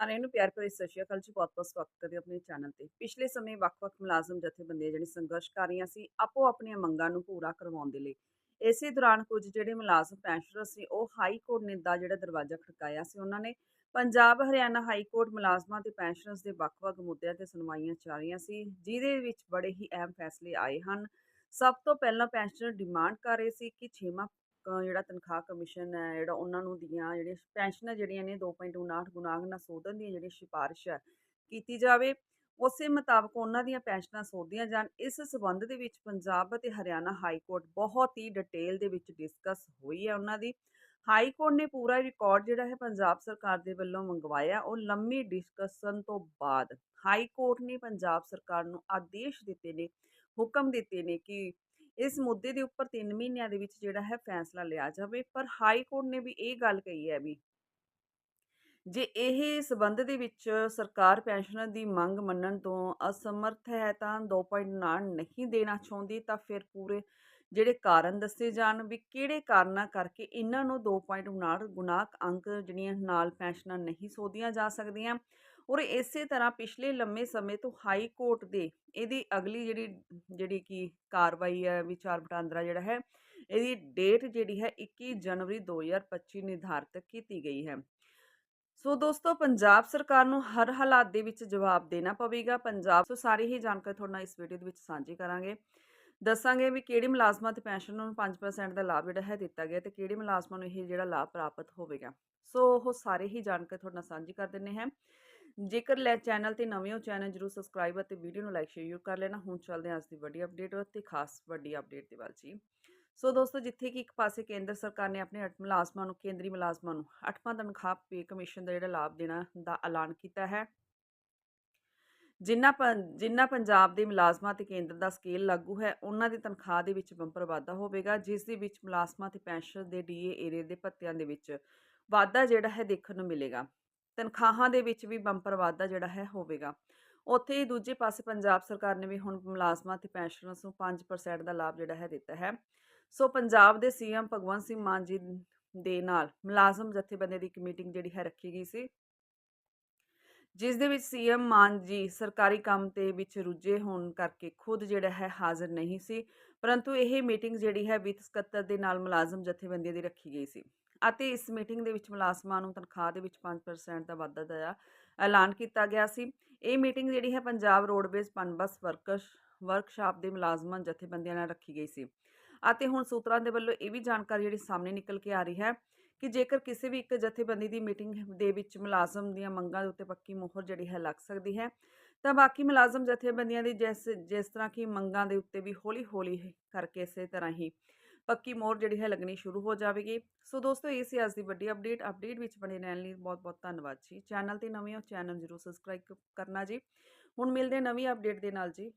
ਸਾਰਿਆਂ ਨੂੰ ਪਿਆਰ ਭਰੀ ਸਤਿ ਸ਼੍ਰੀ ਅਕਾਲ ਜੀ ਬਹੁਤ ਬਹੁਤ ਸਵਾਗਤ ਕਰਦੇ ਆਪਣੇ ਚੈਨਲ ਤੇ। ਪਿਛਲੇ ਸਮੇਂ ਵੱਖ-ਵੱਖ ਮੁਲਾਜ਼ਮ, ਜਥੇਬੰਦੀਆਂ ਜਿਹੜੇ ਸੰਘਰਸ਼ ਕਰ ਰਹੀਆਂ ਸੀ ਆਪੋ ਆਪਣੀਆਂ ਮੰਗਾਂ ਨੂੰ ਪੂਰਾ ਕਰਵਾਉਣ ਦੇ ਲਈ। ਇਸੇ ਦੌਰਾਨ ਕੁਝ ਜਿਹੜੇ ਮੁਲਾਜ਼ਮ ਪੈਨਸ਼ਨਰ ਸੀ, ਉਹ ਹਾਈ ਕੋਰਟ ਨੇ ਦਾ ਜਿਹੜਾ ਦਰਵਾਜ਼ਾ ਖੜਕਾਇਆ ਸੀ, ਉਹਨਾਂ ਨੇ ਪੰਜਾਬ, ਹਰਿਆਣਾ ਹਾਈ ਕੋਰਟ ਮੁਲਾਜ਼ਮਾਂ ਤੇ ਪੈਨਸ਼ਨਰਸ ਦੇ ਵੱਖ-ਵੱਖ ਮੁੱਦਿਆਂ ਤੇ ਸੁਣਵਾਈਆਂ ਚੱਲ ਰਹੀਆਂ ਸੀ, ਜਿਹਦੇ ਵਿੱਚ ਬੜੇ ਹੀ ਅਹਿਮ ਫੈਸਲੇ ਆਏ ਹਨ। ਸਭ ਤੋਂ ਪਹਿਲਾਂ ਪੈਨਸ਼ਨਰ ਡਿਮਾਂਡ ਕਰ ਰਹੇ ਸੀ ਕਿ ਛੇਵਾਂ ਜਿਹੜਾ ਤਨਖਾਹ ਕਮਿਸ਼ਨ ਹੈ, ਜਿਹੜਾ ਉਹਨਾਂ ਨੂੰ ਦੀਆਂ ਜਿਹੜੀਆਂ ਪੈਨਸ਼ਨਾਂ ਜਿਹੜੀਆਂ ਨੇ 2.59 ਨਾਲ ਸੋਧਣ ਦੀਆਂ ਜਿਹੜੀ ਸਿਫਾਰਿਸ਼ ਹੈ, ਕੀਤੀ ਜਾਵੇ, ਉਸੇ ਮੁਤਾਬਕ ਉਹਨਾਂ ਦੀਆਂ ਪੈਨਸ਼ਨਾਂ ਸੋਧੀਆਂ ਜਾਣ। ਇਸ ਸਬੰਧ ਦੇ ਵਿੱਚ ਪੰਜਾਬ ਅਤੇ ਹਰਿਆਣਾ ਹਾਈ ਕੋਰਟ ਬਹੁਤ ਹੀ ਡਿਟੇਲ ਦੇ ਵਿੱਚ ਡਿਸਕਸ ਹੋਈ ਹੈ ਉਹਨਾਂ ਦੀ। ਹਾਈ ਕੋਰਟ ਨੇ ਪੂਰਾ ਰਿਕਾਰਡ ਜਿਹੜਾ ਹੈ ਪੰਜਾਬ ਸਰਕਾਰ ਦੇ ਵੱਲੋਂ ਮੰਗਵਾਇਆ, ਉਹ ਲੰਮੀ ਡਿਸਕਸ਼ਨ ਤੋਂ ਬਾਅਦ। ਹਾਈ ਕੋਰਟ ਨੇ ਪੰਜਾਬ ਸਰਕਾਰ ਨੂੰ ਆਦੇਸ਼ ਦਿੱਤੇ ਨੇ, ਹੁਕਮ ਦਿੱਤੇ ਨੇ ਕਿ ਇਸ ਮੁੱਦੇ ਦੇ ਉੱਪਰ 3 ਮਹੀਨਿਆਂ ਦੇ ਵਿੱਚ ਜਿਹੜਾ ਹੈ ਫੈਸਲਾ ਲਿਆ ਜਾਵੇ। ਪਰ ਹਾਈ ਕੋਰਟ ਨੇ ਵੀ ਇਹ ਗੱਲ ਕਹੀ ਹੈ ਵੀ ਜੇ ਇਹ ਸਬੰਧ ਦੇ ਵਿੱਚ ਸਰਕਾਰ ਪੈਨਸ਼ਨਰ ਦੀ ਮੰਗ ਮੰਨਣ ਤੋਂ ਅਸਮਰਥ ਹੈ ਤਾਂ 2.9 ਨਹੀਂ ਦੇਣਾ ਚਾਹੁੰਦੀ, ਤਾਂ ਫਿਰ ਪੂਰੇ ਜਿਹੜੇ ਕਾਰਨ ਦੱਸੇ ਜਾਣ ਵੀ ਕਿਹੜੇ ਕਾਰਨਾਂ ਕਰਕੇ ਇਹਨਾਂ ਨੂੰ 2.59 ਗੁਣਾਕ ਅੰਕ ਜਿਹੜੀਆਂ ਨਾਲ ਪੈਨਸ਼ਨਾਂ ਨਹੀਂ ਸੋਧੀਆਂ ਜਾ ਸਕਦੀਆਂ ਔਰ ਇਸੇ ਤਰ੍ਹਾਂ ਪਿਛਲੇ ਲੰਮੇ ਸਮੇਂ ਤੋਂ ਹਾਈ ਕੋਰਟ ਦੇ ਇਹਦੀ ਅਗਲੀ ਜਿਹੜੀ ਜਿਹੜੀ ਕੀ ਕਾਰਵਾਈ ਹੈ, ਵਿਚਾਰ ਵਟਾਂਦਰਾ ਜਿਹੜਾ ਹੈ, ਇਹਦੀ ਡੇਟ ਜਿਹੜੀ ਹੈ 21 ਜਨਵਰੀ 2025 ਨਿਰਧਾਰਤ ਕੀਤੀ ਗਈ ਹੈ। ਸੋ ਦੋਸਤੋ, ਪੰਜਾਬ ਸਰਕਾਰ ਨੂੰ ਹਰ ਹਾਲਾਤ ਦੇ ਵਿੱਚ ਜਵਾਬ ਦੇਣਾ ਪਵੇਗਾ। ਪੰਜਾਬ ਸੋ ਸਾਰੀ ਹੀ ਜਾਣਕਾਰੀ ਤੁਹਾਡੇ ਨਾਲ ਇਸ ਵੀਡੀਓ ਦੇ ਵਿੱਚ ਸਾਂਝੀ ਕਰਾਂਗੇ। ਦੱਸਾਂਗੇ ਵੀ ਕਿਹੜੇ ਮੁਲਾਜ਼ਮਾਂ ਤੇ ਪੈਨਸ਼ਨ ਨੂੰ 5% ਦਾ ਲਾਭ ਜਿਹੜਾ ਹੈ ਦਿੱਤਾ ਗਿਆ ਤੇ ਕਿਹੜੇ ਮੁਲਾਜ਼ਮਾਂ ਨੂੰ ਇਹ ਜਿਹੜਾ ਲਾਭ ਪ੍ਰਾਪਤ ਹੋਵੇਗਾ। ਸੋ ਉਹ ਸਾਰੇ ਹੀ ਜਾਣਕਾਰੀ ਤੁਹਾਡੇ ਨਾਲ ਸਾਂਝੀ ਕਰ ਦਿੰਨੇ ਹਾਂ। ਜੇਕਰ ਲੈ ਚੈਨਲ ਤੇ ਨਵੇਂ ਹੋ ਚੈਨਲ ਜਰੂਰ ਸਬਸਕ੍ਰਾਈਬ ਅਤੇ ਵੀਡੀਓ ਨੂੰ ਲਾਈਕ ਸ਼ੇਅਰ ਕਰ ਲੈਣਾ। ਹੁਣ ਚੱਲਦੇ ਹਾਂ ਅੱਜ ਦੀ ਵੱਡੀ ਅਪਡੇਟ ਅਤੇ ਖਾਸ ਵੱਡੀ ਅਪਡੇਟ ਦੇ ਵੱਲ ਜੀ। ਸੋ ਦੋਸਤੋ, ਜਿੱਥੇ ਕਿ ਇੱਕ ਪਾਸੇ ਕੇਂਦਰ ਸਰਕਾਰ ਨੇ ਆਪਣੇ ਅੱਠ ਮੁਲਾਜ਼ਮਾਂ ਨੂੰ, ਕੇਂਦਰੀ ਮੁਲਾਜ਼ਮਾਂ ਨੂੰ ਅੱਠਵਾਂ ਤਨਖਾਹ ਪੇ ਕਮਿਸ਼ਨ ਦਾ ਜਿਹੜਾ ਲਾਭ ਦੇਣਾ ਦਾ ਐਲਾਨ ਕੀਤਾ ਹੈ। ਜਿਨ੍ਹਾਂ ਪੰ ਜਿਨ੍ਹਾਂ ਪੰਜਾਬ ਦੇ ਮੁਲਾਜ਼ਮਾਂ ਤੇ ਕੇਂਦਰ ਦਾ ਸਕੇਲ ਲਾਗੂ ਹੈ, ਉਹਨਾਂ ਦੀ ਤਨਖਾਹ ਦੇ ਵਿੱਚ ਬੰਪਰ ਵਾਧਾ ਹੋਵੇਗਾ, ਜਿਸ ਦੇ ਵਿੱਚ ਮੁਲਾਜ਼ਮਾਂ ਤੇ ਪੈਨਸ਼ਨ ਦੇ ਡੀਏ ਏਰੀਏ ਦੇ ਭੱਤਿਆਂ ਦੇ ਵਿੱਚ ਵਾਧਾ ਜਿਹੜਾ ਹੈ ਦੇਖਣ ਨੂੰ ਮਿਲੇਗਾ। ਤਨਖਾਹਾਂ ਦੇ ਵਿੱਚ ਵੀ ਬੰਪਰ ਵਾਧਾ ਜਿਹੜਾ ਹੈ ਹੋਵੇਗਾ। ਉੱਥੇ ਹੀ ਦੂਜੇ ਪਾਸੇ ਪੰਜਾਬ ਸਰਕਾਰ ਨੇ ਵੀ ਹੁਣ ਮੁਲਾਜ਼ਮਾਂ ਤੇ ਪੈਨਸ਼ਨਰਸ ਨੂੰ 5% ਦਾ ਲਾਭ ਜਿਹੜਾ ਹੈ ਦਿੱਤਾ ਹੈ। ਸੋ ਪੰਜਾਬ ਦੇ ਸੀਐਮ ਭਗਵੰਤ ਸਿੰਘ ਮਾਨ ਜੀ ਦੇ ਨਾਲ ਮੁਲਾਜ਼ਮ ਜਥੇਬੰਦੀਆਂ ਦੀ ਇੱਕ ਮੀਟਿੰਗ ਜਿਹੜੀ ਹੈ ਰੱਖੀ ਗਈ ਸੀ। ਜਿਸ ਦੇ ਵਿੱਚ ਸੀਐਮ ਮਾਨ ਜੀ ਸਰਕਾਰੀ ਕੰਮ ਤੇ ਵਿੱਚ ਰੁੱਝੇ ਹੋਣ ਕਰਕੇ ਖੁਦ ਜਿਹੜਾ ਹੈ ਹਾਜ਼ਰ ਨਹੀਂ ਸੀ, ਪਰੰਤੂ ਇਹ ਮੀਟਿੰਗ ਜਿਹੜੀ ਹੈ ਵਿੱਤ ਸਕੱਤਰ ਦੇ ਨਾਲ ਮੁਲਾਜ਼ਮ ਜਥੇਬੰਦੀਆਂ ਦੀ ਰੱਖੀ ਗਈ ਸੀ ਅਤੇ ਇਸ ਮੀਟਿੰਗ ਦੇ ਵਿੱਚ ਮੁਲਾਜ਼ਮਾਂ ਨੂੰ ਤਨਖਾਹ ਦੇ ਵਿੱਚ 5% ਦਾ ਵਾਧਾ ਦਾ ਐਲਾਨ ਕੀਤਾ ਗਿਆ ਸੀ। ਇਹ ਮੀਟਿੰਗ ਜਿਹੜੀ ਹੈ Punjab roadways Punbus workers workshop ਦੇ ਮੁਲਾਜ਼ਮਾਂ, ਜਥੇਬੰਦੀਆਂ ਨਾਲ ਰੱਖੀ ਗਈ ਸੀ ਅਤੇ ਹੁਣ ਸੂਤਰਾਂ ਦੇ ਵੱਲੋਂ ਇਹ ਵੀ ਜਾਣਕਾਰੀ ਜਿਹੜੀ ਸਾਹਮਣੇ ਨਿਕਲ ਕੇ ਆ ਰਹੀ ਹੈ ਕਿ ਜੇਕਰ ਕਿਸੇ ਵੀ ਇੱਕ ਜਥੇਬੰਦੀ ਦੀ ਮੀਟਿੰਗ ਦੇ ਵਿੱਚ ਮੁਲਾਜ਼ਮ ਦੀਆਂ ਮੰਗਾਂ ਦੇ ਉੱਤੇ ਪੱਕੀ ਮੋਹਰ ਜਿਹੜੀ ਹੈ ਲੱਗ ਸਕਦੀ ਹੈ, ਤਾਂ ਬਾਕੀ ਮੁਲਾਜ਼ਮ ਜਥੇਬੰਦੀਆਂ ਦੀ ਜਿਸ ਜਿਸ ਤਰ੍ਹਾਂ ਕਿ ਮੰਗਾਂ ਦੇ ਉੱਤੇ ਵੀ ਹੌਲੀ-ਹੌਲੀ ਕਰਕੇ ਇਸੇ ਤਰ੍ਹਾਂ ਹੀ ਪੱਕੀ ਮੋਹਰ ਜਿਹੜੀ ਹੈ ਲੱਗਣੀ ਸ਼ੁਰੂ ਹੋ ਜਾਵੇਗੀ। ਸੋ ਦੋਸਤੋ, ਇਹ ਸੀ ਅੱਜ ਦੀ ਵੱਡੀ ਅਪਡੇਟ ਅਪਡੇਟ ਵਿੱਚ ਬਣੇ ਰਹਿਣ ਲਈ ਬਹੁਤ-ਬਹੁਤ ਧੰਨਵਾਦ ਜੀ। ਚੈਨਲ ਤੇ ਨਵੇਂ ਹੋ, ਚੈਨਲ ਜ਼ਰੂਰ ਸਬਸਕ੍ਰਾਈਬ ਕਰਨਾ ਜੀ। ਹੁਣ ਮਿਲਦੇ ਨਵੀਂ ਅਪਡੇਟ ਦੇ ਨਾਲ ਜੀ।